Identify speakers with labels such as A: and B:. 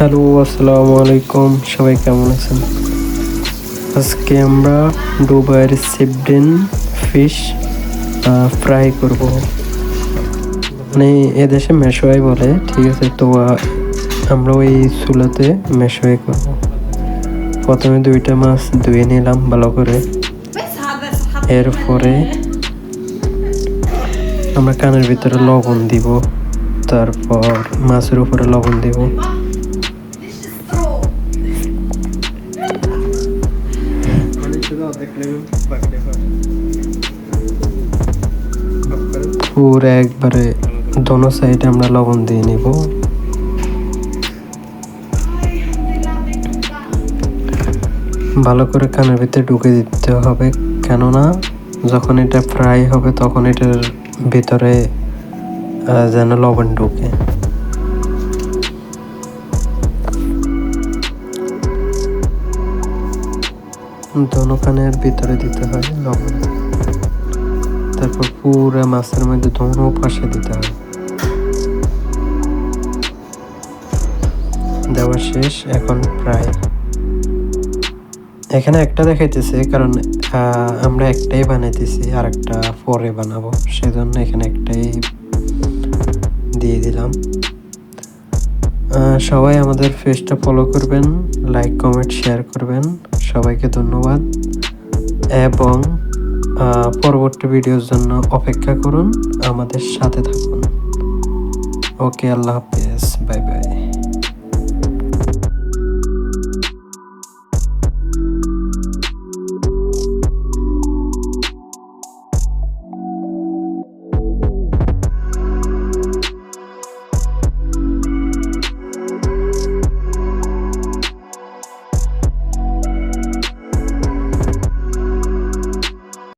A: Hello, আসসালামু আলাইকুম। সবাই কেমন আছেন? আজকে আমরা দুবাইয়ের সিবডেন ফিশ ফ্রাই করব। মানে এদেশে মেশোয়াই বলে, ঠিক আছে? তো আমরা ওই চুলাতে মেশোয়াই করব। প্রথমে দুইটা মাছ ধুয়ে নিলাম ভালো করে। এরপরে আমরা কানের ভিতরে লবণ দিব। তারপর মাছের উপরে লবণ দিব। পুরো একবারে দোনো সাইডে আমরা লবণ দিয়ে নিব। ভালো করে কানের ভিতরে ঢুকে দিতে হবে, কেননা যখন এটা ফ্রাই হবে তখন এটার ভিতরে যেন লবণ ঢুকে। দোনো কানের ভিতরে দিতে হয় লবণ। তারপর পুরো মাছের মধ্যে দোনো পাশে দিতে হয়। দেওয়া শেষ, এখন প্রায়। এখানে একটা দেখাইতেছে, কারণ আমরা একটাই বানাইতেছি আর একটা পরে বানাবো। সেজন্য এখানে একটাই দিয়ে দিলাম। সবাই আমাদের পেজটা ফলো করবেন লাইক কমেন্ট শেয়ার করবেন। সবাইকে ধন্যবাদ। এবং পরবর্তী ভিডিওর জন্য অপেক্ষা করুন, আমাদের সাথে থাকুন। ওকে আল্লাহ হাফেজ।